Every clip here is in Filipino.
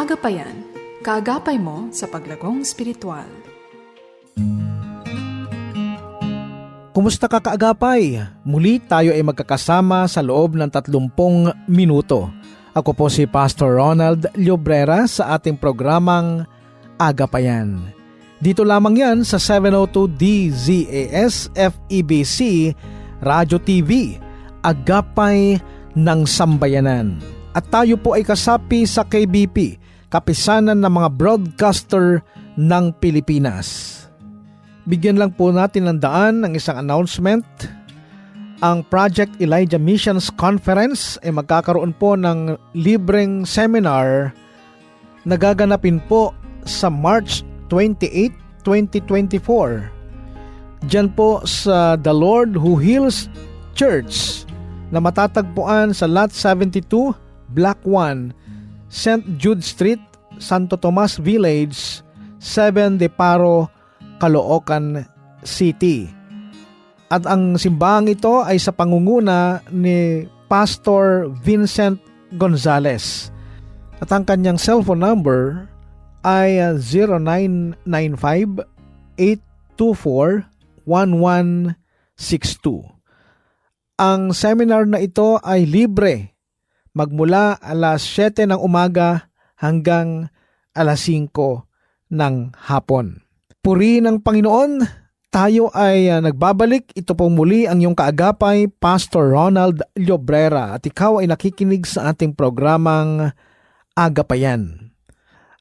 Agapayan, kaagapay mo sa paglagong spiritual. Kumusta ka kaagapay? Muli tayo ay magkakasama sa loob ng 30 minuto. Ako po si Pastor Ronald Llobrera sa ating programang Agapayan. Dito lamang yan sa 702 DZAS FEBC Radio TV, Agapay ng Sambayanan. At tayo po ay kasapi sa KBP, Kapisanan ng mga Broadcaster ng Pilipinas. Bigyan lang po natin ng daan ng isang announcement. Ang Project Elijah Missions Conference ay magkakaroon po ng libreng seminar na gaganapin po sa March 28, 2024. Diyan po sa The Lord Who Heals Church na matatagpuan sa Lot 72, Block 1, St. Jude Street, Santo Tomas Village, 7 de Paro, Caloocan City. At ang simbahang ito ay sa pangunguna ni Pastor Vincent Gonzales. At ang kanyang cellphone number ay uh, 0995-824-1162. Ang seminar na ito ay libre magmula alas 7 ng umaga hanggang alas 5 ng hapon. Puri ng Panginoon, tayo ay uh, nagbabalik. Ito po muli ang iyong kaagapay, Pastor Ronald Llobrera at ikaw ay nakikinig sa ating programang Agapayan.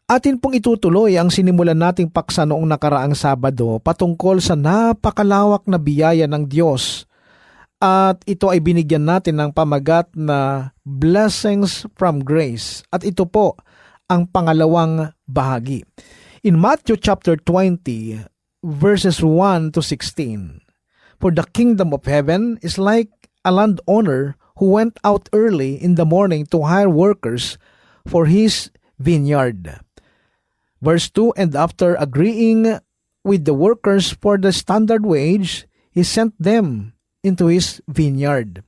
Atin pong itutuloy ang sinimulan nating paksa noong nakaraang Sabado patungkol sa napakalawak na biyaya ng Diyos at ito ay binigyan natin ng pamagat na Blessings from Grace at ito po ang pangalawang bahagi. In Matthew chapter 20 verses 1 to 16, For the kingdom of heaven is like a landowner who went out early in the morning to hire workers for his vineyard. Verse 2 And after agreeing with the workers for the standard wage, he sent them into his vineyard.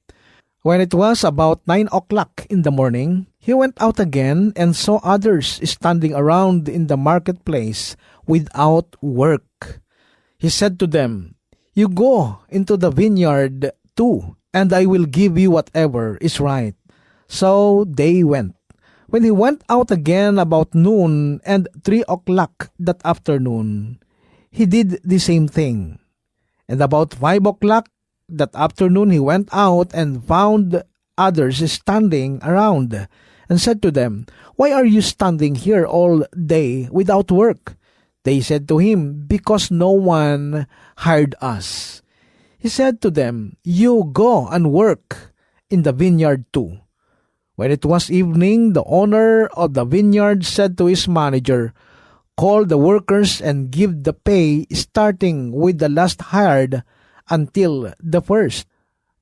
When it was about nine o'clock in the morning, he went out again and saw others standing around in the marketplace without work. He said to them, You go into the vineyard too, and I will give you whatever is right. So they went. When he went out again about noon and three o'clock that afternoon, he did the same thing. And about five o'clock that afternoon he went out and found others standing around and said to them, Why are you standing here all day without work? They said to him, Because no one hired us. He said to them, You go and work in the vineyard too. When it was evening, the owner of the vineyard said to his manager, Call the workers and give the pay starting with the last hired until the first.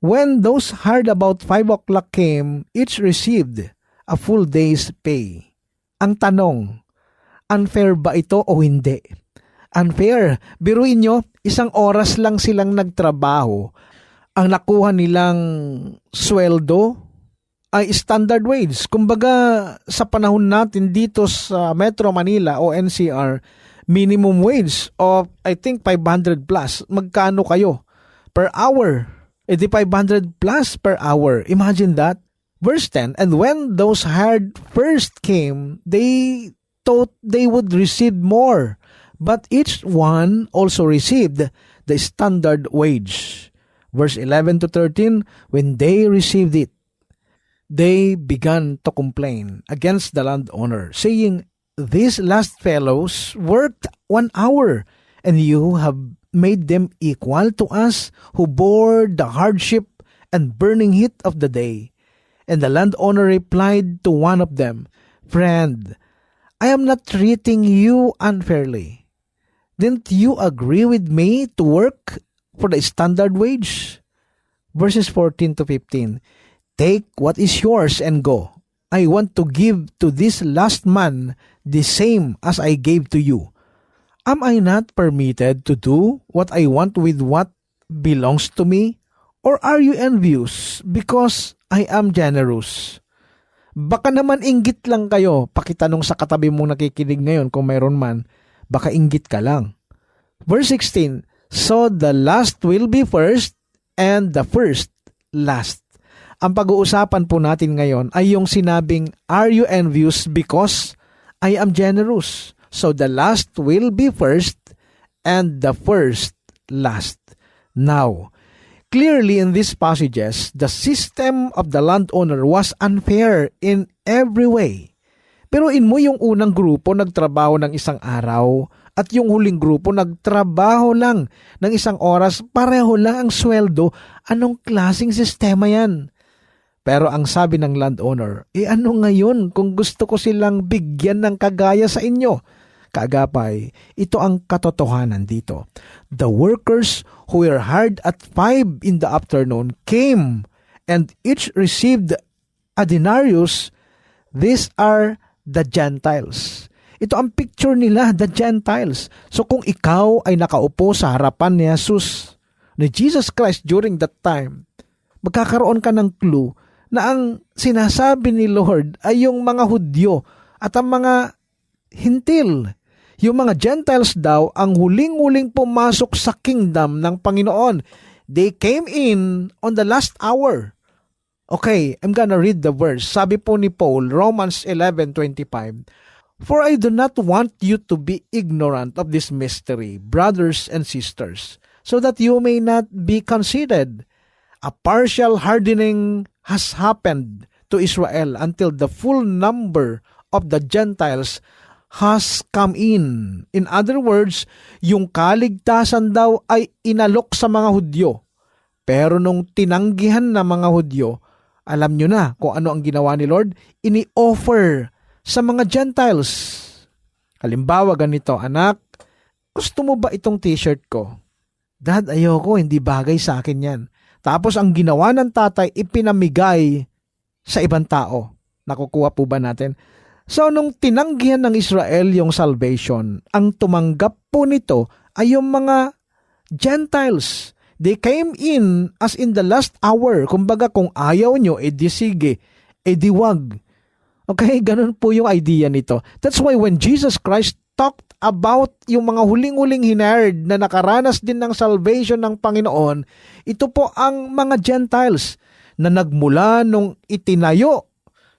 When those hired about five o'clock came, each received a full day's pay. Ang tanong, unfair ba ito o hindi? Unfair. Biruin nyo, isang oras lang silang nagtrabaho. Ang nakuha nilang sweldo ay standard wage. Kumbaga, sa panahon natin dito sa Metro Manila o NCR, minimum wage of I think 500 plus. Magkano kayo? Per hour. Eh, 8,500 plus per hour. Imagine that. Verse 10, And when those hired first came, they thought they would receive more. But each one also received the standard wage. Verse 11 to 13, When they received it, they began to complain against the landowner, saying, These last fellows worked one hour, and you have made them equal to us who bore the hardship and burning heat of the day. And the landowner replied to one of them, Friend, I am not treating you unfairly. Didn't you agree with me to work for the standard wage? Verses 14 to 15. Take what is yours and go. I want to give to this last man the same as I gave to you. Am I not permitted to do what I want with what belongs to me? Or are you envious because I am generous? Baka naman inggit lang kayo. Pakitanong sa katabi mong nakikinig ngayon kung mayroon man. Baka inggit ka lang. Verse 16, So the last will be first and the first last. Ang pag-uusapan po natin ngayon ay yung sinabing, Are you envious because I am generous? So the last will be first and the first last. Now, clearly in these passages, the system of the landowner was unfair in every way. Pero in mo yung unang grupo nagtrabaho ng isang araw at yung huling grupo nagtrabaho lang ng isang oras, pareho lang ang sweldo. Anong klasing sistema yan? Pero ang sabi ng landowner, eh ano ngayon kung gusto ko silang bigyan ng kagaya sa inyo? Kaagapay, ito ang katotohanan dito. The workers who were hired at 5 in the afternoon came and each received a denarius. These are the Gentiles. Ito ang picture nila, the Gentiles. So kung ikaw ay nakaupo sa harapan ni Jesus, ni Jesus Christ during that time, magkakaroon ka ng clue na ang sinasabi ni Lord ay yung mga Hudyo at ang mga Hintil. Yung mga Gentiles daw ang huling-huling pumasok sa kingdom ng Panginoon. They came in on the last hour. Okay, I'm gonna read the verse. Sabi po ni Paul, Romans 11.25, For I do not want you to be ignorant of this mystery, brothers and sisters, so that you may not be conceited. A partial hardening has happened to Israel until the full number of the Gentiles has come in. In other words, yung kaligtasan daw ay inalok sa mga Hudyo. Pero nung tinanggihan ng mga Hudyo, alam nyo na kung ano ang ginawa ni Lord, ini-offer sa mga Gentiles. Halimbawa ganito, anak, gusto mo ba itong t-shirt ko? Dad, ayoko, hindi bagay sa akin yan. Tapos ang ginawa ng tatay, ipinamigay sa ibang tao. Nakukuha po ba natin? So nung tinanggihan ng Israel yung salvation, ang tumanggap po nito ay yung mga Gentiles. They came in as in the last hour. Kumbaga kung ayaw nyo, edi sige, edi wag. Okay, ganun po yung idea nito. That's why when Jesus Christ talked about yung mga huling-huling hinared na nakaranas din ng salvation ng Panginoon, ito po ang mga Gentiles na nagmula nung itinayo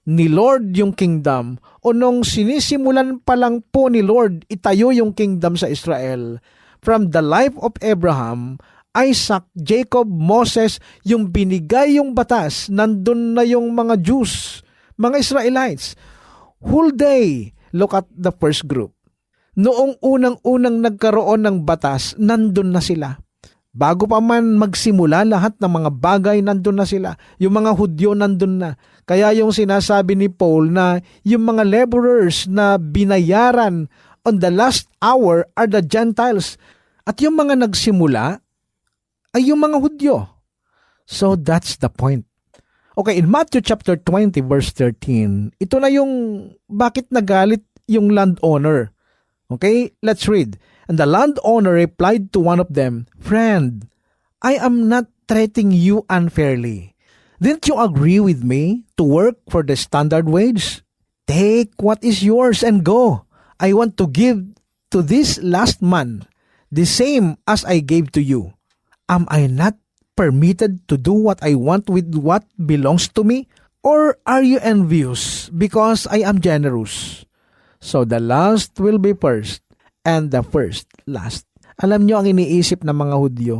ni Lord yung kingdom o nung sinisimulan pa lang po ni Lord itayo yung kingdom sa Israel from the life of Abraham, Isaac, Jacob, Moses, yung binigay yung batas, nandun na yung mga Jews, mga Israelites. Whole day, look at the first group. Noong unang-unang nagkaroon ng batas, nandun na sila. Bago pa man magsimula lahat ng mga bagay, nandun na sila. Yung mga Hudyo nandun na. Kaya yung sinasabi ni Paul na yung mga laborers na binayaran on the last hour are the Gentiles. At yung mga nagsimula ay yung mga Hudyo. So that's the point. Okay, in Matthew chapter 20 verse 13, ito na yung bakit nagalit yung landowner. Okay, let's read. And the landowner replied to one of them, Friend, I am not treating you unfairly. Didn't you agree with me to work for the standard wage? Take what is yours and go. I want to give to this last man the same as I gave to you. Am I not permitted to do what I want with what belongs to me? Or are you envious because I am generous? So the last will be first and the first last. Alam nyo ang iniisip ng mga Hudyo?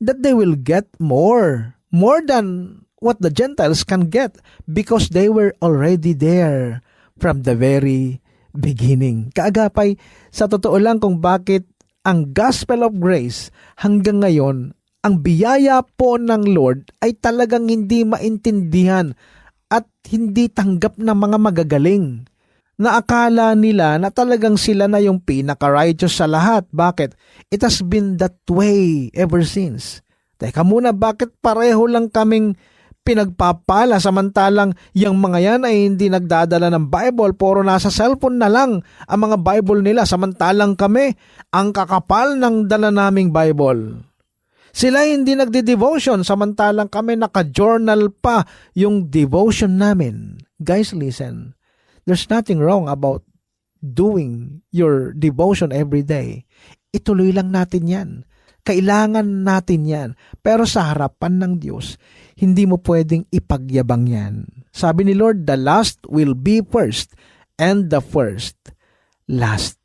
That they will get more. More than what the Gentiles can get because they were already there from the very beginning. Kaagapay, sa totoo lang kung bakit ang gospel of grace hanggang ngayon, ang biyaya po ng Lord ay talagang hindi maintindihan at hindi tanggap ng mga magagaling na akala nila na talagang sila na yung pinaka-righteous sa lahat. Bakit? It has been that way ever since. Teka muna, bakit pareho lang kaming pinagpapala samantalang yung mga yan ay hindi nagdadala ng Bible, puro nasa cellphone na lang ang mga Bible nila samantalang kami ang kakapal ng dala naming Bible. Sila hindi nagde-devotion samantalang kami naka-journal pa yung devotion namin. Guys, listen. There's nothing wrong about doing your devotion every day. Ituloy lang natin yan. Kailangan natin yan. Pero sa harapan ng Diyos, hindi mo pwedeng ipagyabang yan. Sabi ni Lord, the last will be first and the first last.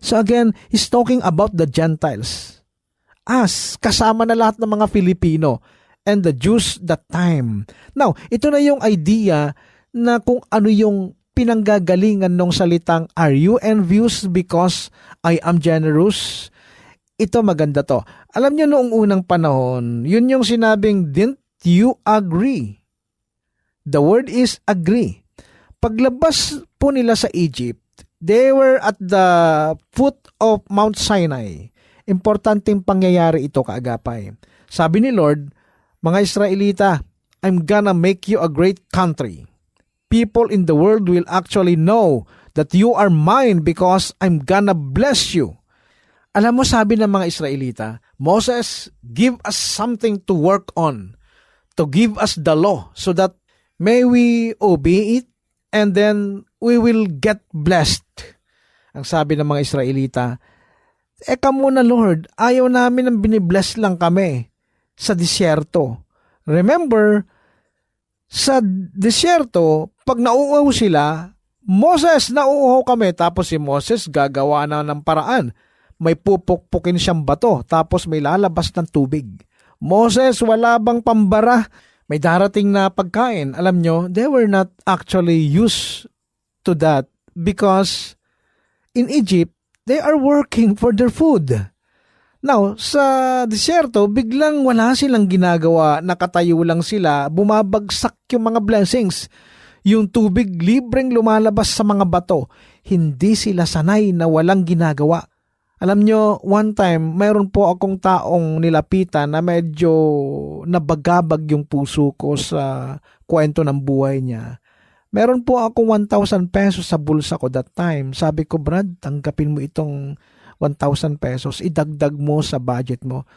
So again, he's talking about the Gentiles. Us, kasama na lahat ng mga Filipino and the Jews that time. Now, ito na yung idea na kung ano yung pinanggagalingan ng salitang are you envious because I am generous? Ito maganda to. Alam niyo noong unang panahon, yun yung sinabing didn't you agree? The word is agree. Paglabas po nila sa Egypt, they were at the foot of Mount Sinai. Importanteng pangyayari ito kaagapay. Sabi ni Lord, mga Israelita, I'm gonna make you a great country. People in the world will actually know that you are mine because I'm gonna bless you. Alam mo sabi ng mga Israelita, Moses, give us something to work on, to give us the law so that may we obey it and then we will get blessed. Ang sabi ng mga Israelita, Eka muna Lord, ayaw namin ng binibless lang kami sa disyerto. Remember, sa disyerto, pag nauuhaw sila, Moses, nauuhaw kami. Tapos si Moses gagawa na ng paraan. May pupukpukin siyang bato, tapos may lalabas ng tubig. Moses, wala bang pambara? May darating na pagkain. Alam nyo, they were not actually used to that because in Egypt, they are working for their food. Now, sa disyerto, biglang wala silang ginagawa, nakatayo lang sila, bumabagsak yung mga blessings. Yung tubig libreng lumalabas sa mga bato. Hindi sila sanay na walang ginagawa. Alam nyo, one time, mayroon po akong taong nilapitan na medyo nabagabag yung puso ko sa kwento ng buhay niya. Meron po akong 1,000 pesos sa bulsa ko that time. Sabi ko, Brad, tanggapin mo itong 1,000 pesos, idagdag mo sa budget mo.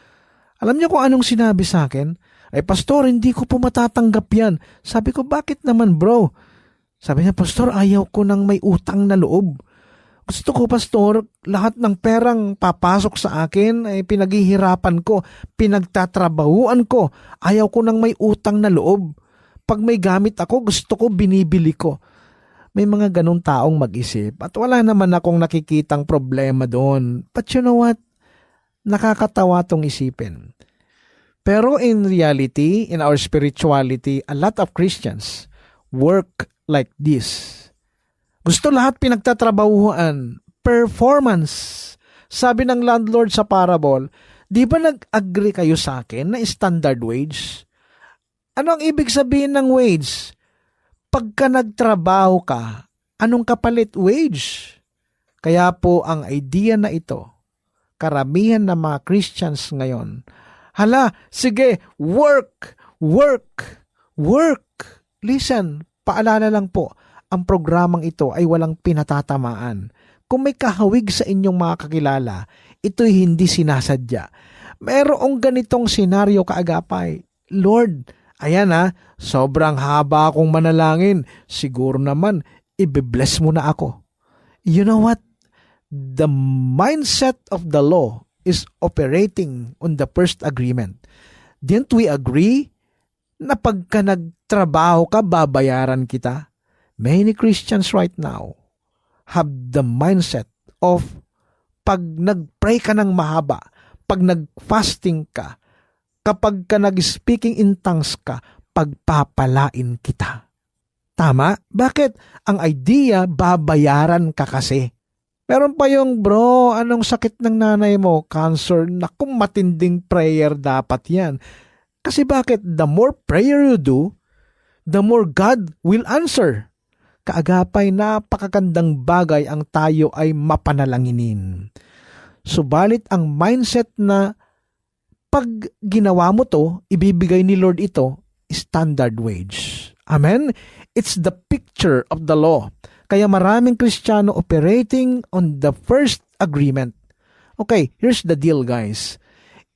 Alam niyo kung anong sinabi sa akin? Ay, Pastor, hindi ko po matatanggap yan. Sabi ko, bakit naman bro? Sabi niya, Pastor, ayaw ko nang may utang na loob. Gusto ko, Pastor, lahat ng perang papasok sa akin ay pinaghihirapan ko, pinagtatrabahuan ko. Ayaw ko nang may utang na loob. Pag may gamit ako, gusto ko, binibili ko may mga ganong taong mag-isip at wala naman akong nakikitang problema doon. But you know what? Nakakatawa tong isipin. Pero in reality, in our spirituality, a lot of Christians work like this. Gusto lahat pinagtatrabahuan. Performance. Sabi ng landlord sa parable, di ba nag-agree kayo sa akin na standard wage? Ano ang ibig sabihin ng wage? Pagka nagtrabaho ka, anong kapalit wage? Kaya po ang idea na ito, karamihan ng mga Christians ngayon, hala, sige, work, work, work. Listen, paalala lang po, ang programang ito ay walang pinatatamaan. Kung may kahawig sa inyong mga kakilala, ito'y hindi sinasadya. Merong ganitong senaryo kaagapay. Lord, Ayan ha, sobrang haba akong manalangin. Siguro naman, ibibless mo na ako. You know what? The mindset of the law is operating on the first agreement. Didn't we agree na pagka nagtrabaho ka, babayaran kita? Many Christians right now have the mindset of pag nag-pray ka ng mahaba, pag nag-fasting ka, kapag ka nag-speaking in tongues ka, pagpapalain kita. Tama? Bakit? Ang idea, babayaran ka kasi. Meron pa yung, bro, anong sakit ng nanay mo? Cancer. Naku, matinding prayer dapat yan. Kasi bakit? The more prayer you do, the more God will answer. Kaagapay, napakagandang bagay ang tayo ay mapanalanginin. Subalit ang mindset na pag ginawa mo to, ibibigay ni Lord ito, standard wage. Amen? It's the picture of the law. Kaya maraming Kristiyano operating on the first agreement. Okay, here's the deal guys.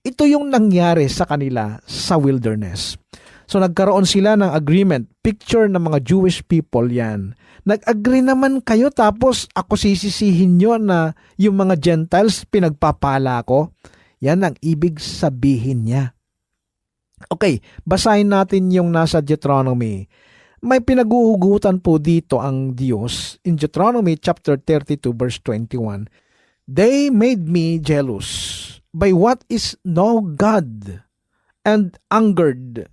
Ito yung nangyari sa kanila sa wilderness. So nagkaroon sila ng agreement. Picture ng mga Jewish people yan. Nag-agree naman kayo tapos ako sisisihin nyo na yung mga Gentiles pinagpapala ko. Yan ang ibig sabihin niya. Okay, basahin natin yung nasa Deuteronomy. May pinaguhugutan po dito ang Diyos in Deuteronomy chapter 32 verse 21. They made me jealous by what is no God and angered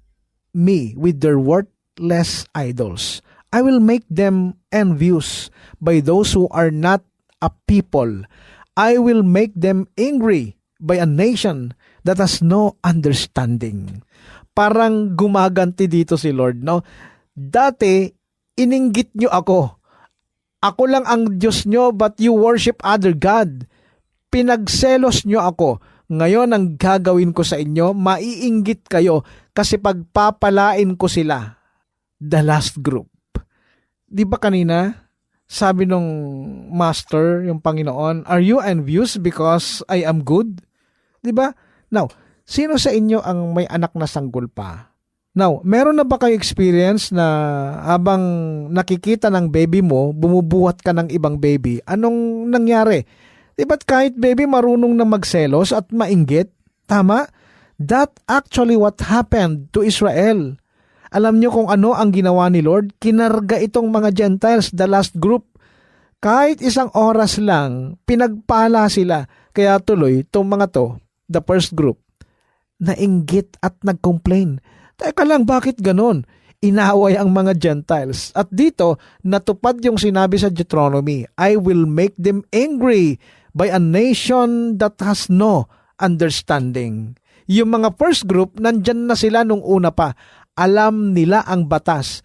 me with their worthless idols. I will make them envious by those who are not a people. I will make them angry by a nation that has no understanding. Parang gumaganti dito si Lord, no? Dati, ininggit nyo ako. Ako lang ang Diyos nyo, but you worship other God. Pinagselos nyo ako. Ngayon, ang gagawin ko sa inyo, maiinggit kayo kasi pagpapalain ko sila. The last group. Di ba kanina, sabi nung master, yung Panginoon, are you envious because I am good? Di ba? Now, sino sa inyo ang may anak na sanggol pa? Now, meron na ba kayo experience na habang nakikita ng baby mo, bumubuhat ka ng ibang baby, anong nangyari? Di ba't kahit baby marunong na magselos at mainggit? Tama? That actually what happened to Israel. Alam niyo kung ano ang ginawa ni Lord? Kinarga itong mga Gentiles, the last group. Kahit isang oras lang, pinagpala sila. Kaya tuloy, itong mga to, the first group, nainggit at nag-complain. Teka lang, bakit ganon? Inaway ang mga Gentiles. At dito, natupad yung sinabi sa Deuteronomy, I will make them angry by a nation that has no understanding. Yung mga first group, nandyan na sila nung una pa. Alam nila ang batas.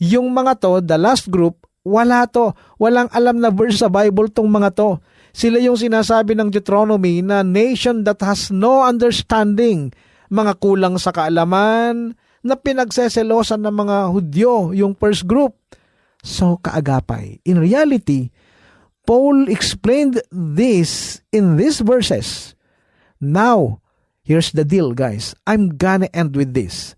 Yung mga to, the last group, wala to. Walang alam na verse sa Bible tong mga to. Sila yung sinasabi ng Deuteronomy na nation that has no understanding. Mga kulang sa kaalaman, na pinagseselosan ng mga Hudyo, yung first group. So, kaagapay. In reality, Paul explained this in these verses. Now, here's the deal, guys. I'm gonna end with this.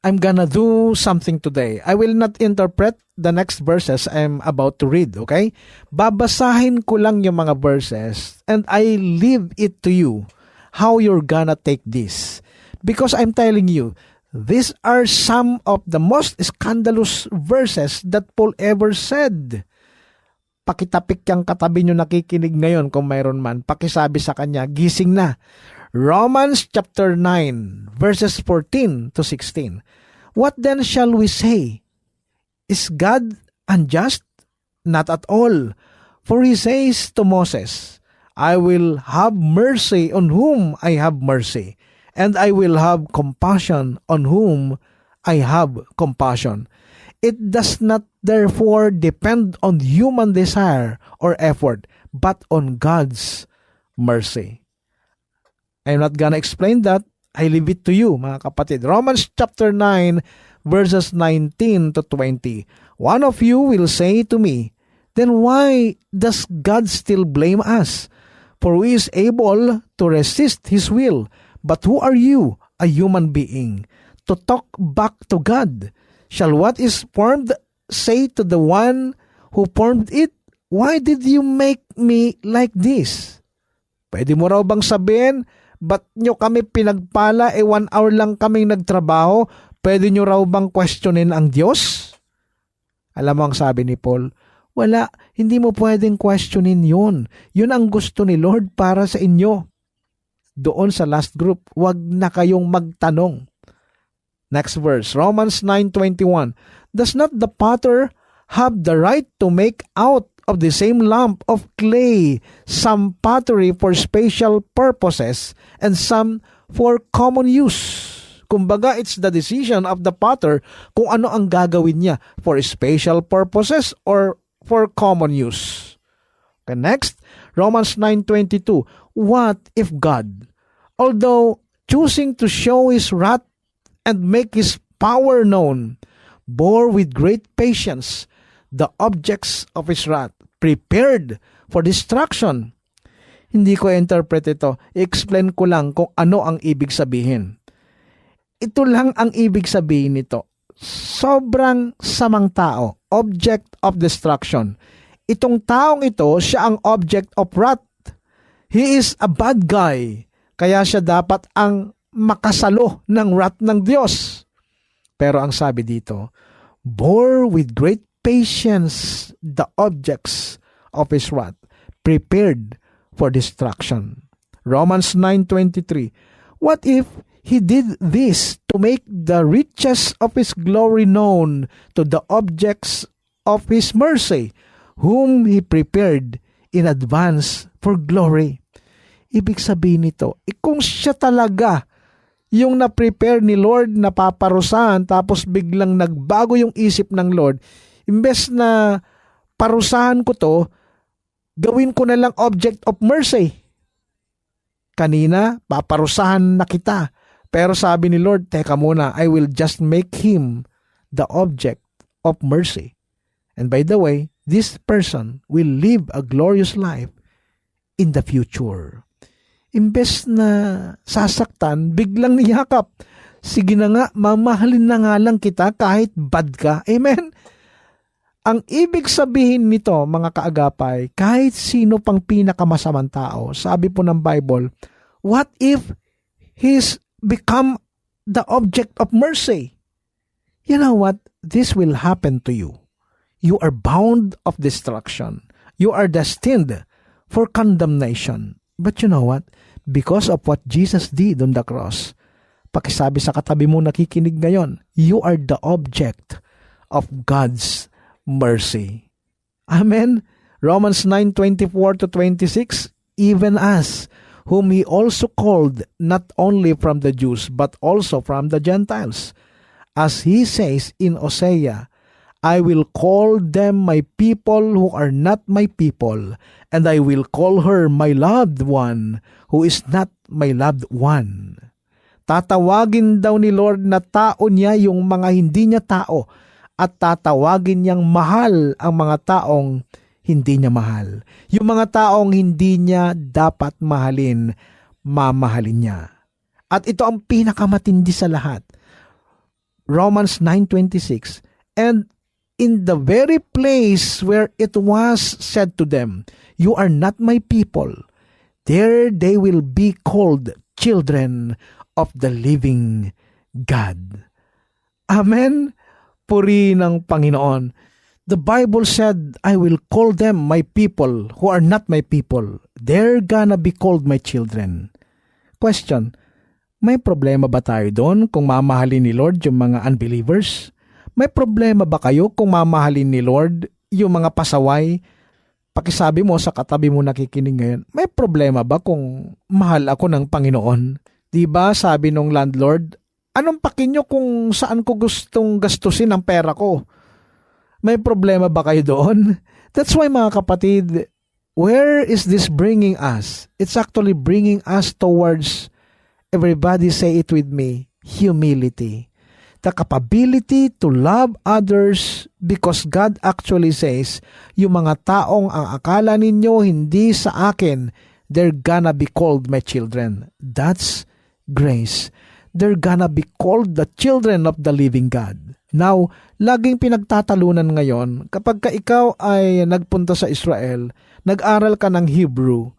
I'm gonna do something today. I will not interpret the next verses I'm about to read, okay? Babasahin ko lang yung mga verses and I leave it to you how you're gonna take this. Because I'm telling you, these are some of the most scandalous verses that Paul ever said. Pakitapik yung katabi nyo nakikinig ngayon kung mayroon man. Pakisabi sa kanya, gising na. Romans chapter 9 verses 14 to 16. What then shall we say? Is God unjust? Not at all. For he says to Moses, I will have mercy on whom I have mercy, and I will have compassion on whom I have compassion. It does not therefore depend on human desire or effort, but on God's mercy. I'm not gonna explain that. I leave it to you, mga kapatid. Romans chapter 9, verses 19 to 20. One of you will say to me, Then why does God still blame us? For we is able to resist His will. But who are you, a human being, to talk back to God? Shall what is formed say to the one who formed it, Why did you make me like this? Pwede mo raw bang sabihin, ba't nyo kami pinagpala, eh one hour lang kaming nagtrabaho, pwede nyo raw bang questionin ang Diyos? Alam mo ang sabi ni Paul, wala, hindi mo pwedeng questionin yun. Yun ang gusto ni Lord para sa inyo. Doon sa last group, wag na kayong magtanong. Next verse, Romans 9.21 Does not the potter have the right to make out of the same lump of clay some pottery for special purposes and some for common use? Kumbaga, it's the decision of the potter kung ano ang gagawin niya for special purposes or for common use. Okay, next, Romans 9.22 What if God, although choosing to show His wrath and make His power known, bore with great patience the objects of His wrath, prepared for destruction. Hindi ko interpret ito. I-explain ko lang kung ano ang ibig sabihin. ito lang ang ibig sabihin nito. Sobrang samang tao, object of destruction. Itong taong ito, siya ang object of wrath. He is a bad guy. Kaya siya dapat ang makasalo ng wrath ng Diyos. Pero ang sabi dito, bore with great patience the objects of his wrath, prepared for destruction. Romans 9:23. What if he did this to make the riches of his glory known to the objects of his mercy, whom he prepared in advance for glory? Ibig sabihin nito, eh kung siya talaga yung na-prepare ni Lord na paparusahan tapos biglang nagbago yung isip ng Lord, imbes na parusahan ko to, gawin ko na lang object of mercy. Kanina, paparusahan na kita. Pero sabi ni Lord, teka muna, I will just make him the object of mercy. And by the way, this person will live a glorious life in the future. Imbes na sasaktan, biglang niyakap. Sige na nga, mamahalin na nga lang kita kahit bad ka. Amen? Ang ibig sabihin nito, mga kaagapay, kahit sino pang pinakamasamang tao, sabi po ng Bible, what if he's become the object of mercy? You know what? This will happen to you. You are bound of destruction. You are destined for condemnation. But you know what? Because of what Jesus did on the cross, pakisabi sa katabi mo nakikinig ngayon, you are the object of God's mercy. Amen. Romans 9:24 to 26, even us whom he also called not only from the Jews but also from the Gentiles. As he says in Hosea, I will call them my people who are not my people, and I will call her my loved one who is not my loved one. Tatawagin daw ni Lord na tao niya yung mga hindi niya tao at tatawagin niyang mahal ang mga taong hindi niya mahal. Yung mga taong hindi niya dapat mahalin, mamahalin niya. At ito ang pinakamatindi sa lahat. Romans 9.26 And in the very place where it was said to them, You are not my people, there they will be called children of the living God. Amen? Puri ng Panginoon. The Bible said, I will call them my people who are not my people. They're gonna be called my children. Question, may problema ba tayo doon kung mamahalin ni Lord yung mga unbelievers? May problema ba kayo kung mamahalin ni Lord yung mga pasaway? Pakisabi mo sa katabi mo nakikinig ngayon, may problema ba kung mahal ako ng Panginoon? Di ba sabi nung landlord, anong pakinyo kung saan ko gustong gastusin ang pera ko? May problema ba kayo doon? That's why mga kapatid, where is this bringing us? It's actually bringing us towards, everybody say it with me, humility. The capability to love others because God actually says, yung mga taong ang akala ninyo hindi sa akin, they're gonna be called my children. That's grace. They're gonna be called the children of the living God. Now, laging pinagtatalunan ngayon, kapag ka ikaw ay nagpunta sa Israel, nag-aral ka ng Hebrew,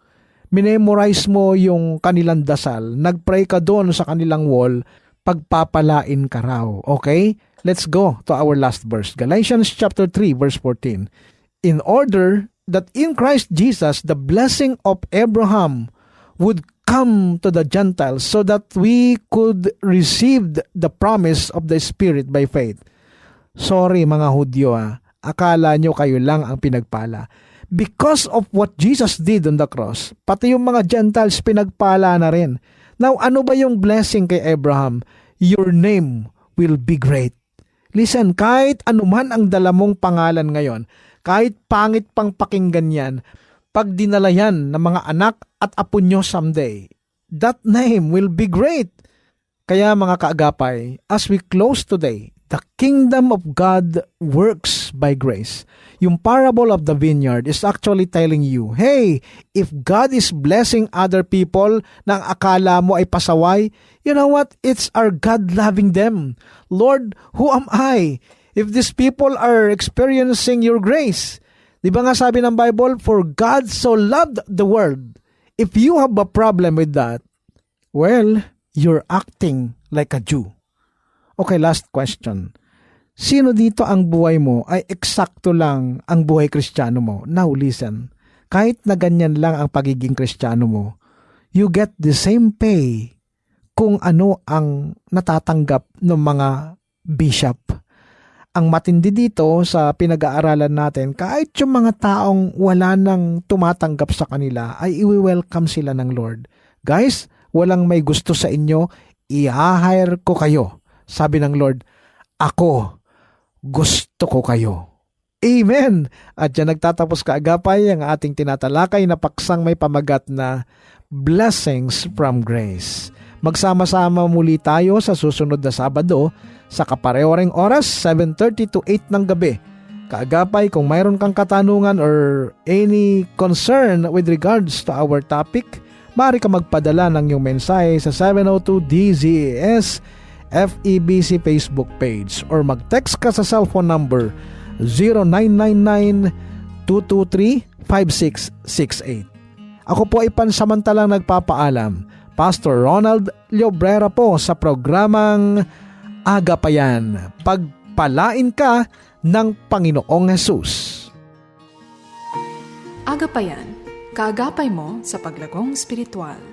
minemorize mo yung kanilang dasal, nagpray ka doon sa kanilang wall, pagpapalain ka raw. Okay? Let's go to our last verse. Galatians chapter 3 verse 14. In order that in Christ Jesus the blessing of Abraham would come to the Gentiles so that we could receive the promise of the Spirit by faith. Sorry mga Hudyo ah. Akala nyo kayo lang ang pinagpala. Because of what Jesus did on the cross, pati yung mga Gentiles pinagpala na rin. Now, ano ba yung blessing kay Abraham? Your name will be great. Listen, kahit anuman ang dala pangalan ngayon, kahit pangit pang pakinggan yan, pag dinala yan ng mga anak at apo nyo someday, that name will be great. Kaya mga kaagapay, as we close today, The kingdom of God works by grace. Yung parable of the vineyard is actually telling you, hey, if God is blessing other people na ang akala mo ay pasaway, you know what? It's our God loving them. Lord, who am I? If these people are experiencing your grace, di ba nga sabi ng Bible, for God so loved the world. If you have a problem with that, well, you're acting like a Jew. Okay, last question. Sino dito ang buhay mo ay eksakto lang ang buhay kristyano mo? Now listen, kahit na ganyan lang ang pagiging kristyano mo, you get the same pay kung ano ang natatanggap ng mga bishop. Ang matindi dito sa pinag-aaralan natin, kahit yung mga taong wala nang tumatanggap sa kanila, ay iwi-welcome sila ng Lord. Guys, walang may gusto sa inyo, i-hire ko kayo. Sabi ng Lord, ako, gusto ko kayo. Amen! At dyan nagtatapos kaagapay ang ating tinatalakay na paksang may pamagat na Blessings from Grace. Magsama-sama muli tayo sa susunod na Sabado sa kaparehoreng oras 7.30 to 8 ng gabi. Kaagapay kung mayroon kang katanungan or any concern with regards to our topic, maaari ka magpadala ng iyong mensahe sa 702 DZES FEBC Facebook page or mag-text ka sa cellphone number 0999-223-5668. Ako po ay pansamantalang nagpapaalam. Pastor Ronald Llobrera po sa programang Agapayan. Pagpalain ka ng Panginoong Hesus. Agapayan, kaagapay mo sa paglagong spiritual.